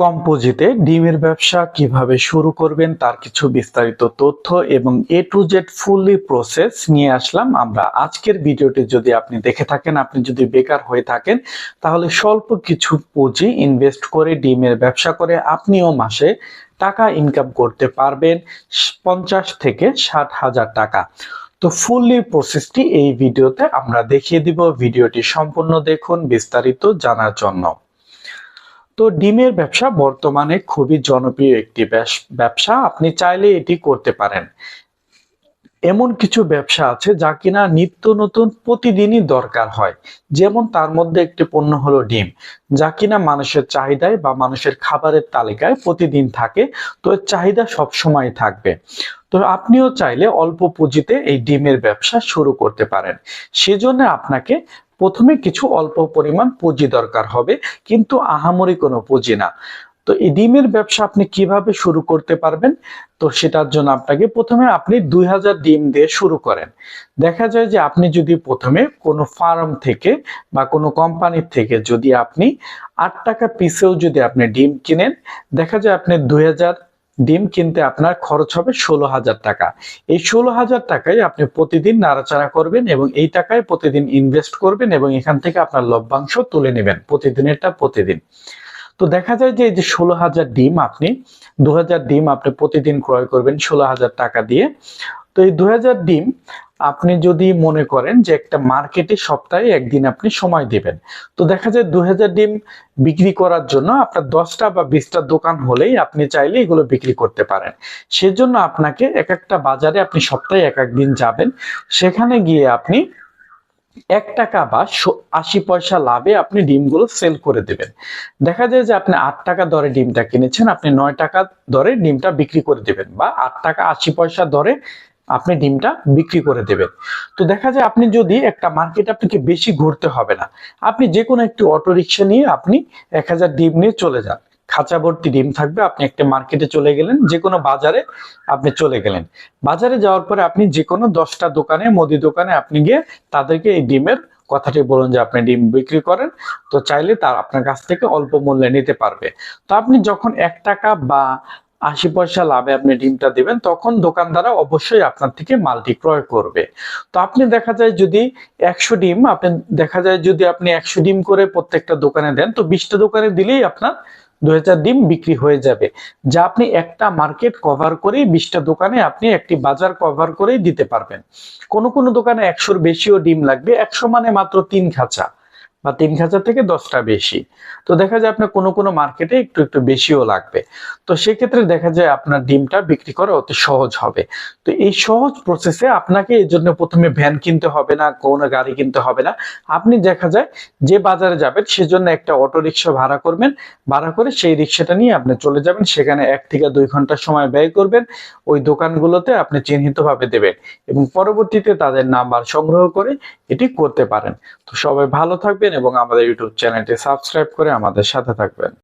কম পুঁজিতে ডিমের ব্যবসা কীভাবে শুরু করবেন তার কিছু বিস্তারিত তথ্য এবং A to Z fully process নিয়ে আসলাম আমরা। আজকের ভিডিওটি যদি আপনি দেখে থাকেন, আপনি যদি বেকার হয়ে থাকেন, তাহলে স্বল্প কিছু পুঁজি ইনভেস্ট করে ডিমের ব্যবসা করে আপনিও মাসে টাকা ইনকাম করতে পারবেন পঞ্চাশ থেকে ষাট হাজার টাকা। তো ফুললি প্রসেসটি এই ভিডিওতে আমরা দেখিয়ে দিব। ভিডিওটি সম্পূর্ণ দেখুন, বিস্তারিত জানার জন্য। তো ডিমের ব্যবসা বর্তমানে খুবই জনপ্রিয় একটি ব্যবসা। আপনি চাইলে এটি করতে পারেন। এমন কিছু ব্যবসা আছে যা কিনা নিত্য নতুন প্রতিদিনই দরকার হয়। যেমন তার মধ্যে একটি পণ্য হলো ডিম, যা কিনা মানুষের চাহিদায় বা মানুষের খাবারের তালিকায় প্রতিদিন থাকে। তো চাহিদা সবসময় থাকবে। তো আপনিও চাইলে অল্প পুঁজিতে এই ডিমের ব্যবসা শুরু করতে পারেন। সেজন্য আপনাকে প্রথমে কিছু অল্প পরিমাণ পুঁজি দরকার হবে, কিন্তু আহামরি কোনো পুঁজি না। তো এই ডিমের ব্যবসা আপনি কীভাবে শুরু করতে পারবেন? তো সেটার জন্য আপনাকে প্রথমে আপনি দুই হাজার ডিম দিয়ে শুরু করেন। দেখা যায় যে আপনি যদি প্রথমে কোনো ফার্ম থেকে বা কোনো কোম্পানির থেকে যদি আপনি আট টাকা পিসেও যদি আপনি ডিম কিনেন, দেখা যায় আপনি দুই হাজার ডিম কিনতে আপনার খরচ হবে ষোলো হাজার টাকা। এই ষোলো হাজার টাকায় আপনি প্রতিদিন নাড়াচাড়া করবেন এবং এই টাকায় প্রতিদিন ইনভেস্ট করবেন এবং এখান থেকে আপনার লভ্যাংশ তুলে নেবেন প্রতিদিনেরটা প্রতিদিন। তো দেখা যায় যে এই যে ষোলো হাজার ডিম আপনি, দু হাজার ডিম আপনি প্রতিদিন ক্রয় করবেন ষোলো হাজার টাকা দিয়ে। তো এই দু হাজার ডিম আপনি যদি মনে করেন যে একটা মার্কেটে সপ্তাহে একদিন আপনি সময় দিবেন, তো দেখা যায় দু হাজার ডিম বিক্রি করার জন্য আপনার দশটা বা বিশটা দোকান হলেই আপনি চাইলে এগুলো বিক্রি করতে পারেন। সেজন্য আপনাকে এক একটা বাজারে আপনি সপ্তাহে এক এক দিন যাবেন। সেখানে গিয়ে আপনি এক টাকা বা আশি পয়সা লাভে আপনি ডিমগুলো সেল করে দেবেন। দেখা যায় যে আপনি আট টাকা দরে ডিমটা কিনেছেন, আপনি নয় টাকা দরে ডিমটা বিক্রি করে দেবেন বা আট টাকা আশি পয়সা দরে আপনি ডিমটা বিক্রি করে দেবেন। তো দেখা যায় আপনি যদি একটা মার্কেট আপনাকে বেশি ঘুরতে হবে না, আপনি যে কোনো একটি অটো রিক্সা নিয়ে আপনি এক হাজার ডিম নিয়ে চলে যান। খাঁচা ভর্তি ডিম থাকবে, আপনি একটা মার্কেটে চলে গেলেন যে কোনো বাজারে আপনি চলে গেলেন। বাজারে যাওয়ার পরে আপনি যে কোনো দশটা দোকানে, মুদি দোকানে আপনি গিয়ে তাদেরকে এই ডিমের কথাটি বলুন যে আপনি ডিম বিক্রি করেন, তো চাইলে তার আপনার কাছ থেকে অল্প মূল্যে নিতে পারবে। তো আপনি যখন এক টাকা বা আশি পয়সা লাভে আপনি ডিমটা দিবেন, তখন দোকানদাররা অবশ্যই আপনার থেকে মালটি ক্রয় করবে। তো আপনি দেখা যায় যদি একশো ডিম, আপনি দেখা যায় যদি আপনি একশো ডিম করে প্রত্যেকটা দোকানে দেন, তো বিশটা দোকানে দিলেই আপনার দু হাজার ডিম বিক্রি হয়ে যাবে। যা আপনি একটা মার্কেট কভার করেই বিশটা দোকানে আপনি একটি বাজার কভার করেই দিতে পারবেন। কোন কোন দোকানে একশোর বেশিও ডিম লাগবে, একশো মানে মাত্র তিন খাঁচা। বা তিন খাঁচা থেকে দশটা বেশি। তো দেখা যায় আপনার কোনো কোনো মার্কেটে একটু একটু বেশিও লাগবে। তো সেক্ষেত্রে দেখা যায় আপনার ডিমটা বিক্রি করা অতি সহজ হবে। তো এই সহজ প্রসেসে আপনাকে এই জন্য প্রথমে ভ্যান কিনতে হবে না, কোনো গাড়ি কিনতে হবে না। আপনি দেখা যায় যে বাজারে যাবেন, সেজন্য একটা অটো রিক্সা ভাড়া করবেন। ভাড়া করে সেই রিক্সাটা নিয়ে আপনি চলে যাবেন। সেখানে এক থেকে দুই ঘণ্টা সময় ব্যয় করবেন। ওই দোকানগুলোতে আপনি চিহ্নিতভাবে দেবেন এবং পরবর্তীতে তাদের নাম্বার সংগ্রহ করে এটি করতে পারেন। তো সবাই ভালো থাকবেন। এবং আমাদের ইউটিউব চ্যানেলটি সাবস্ক্রাইব করে আমাদের সাথে থাকবেন।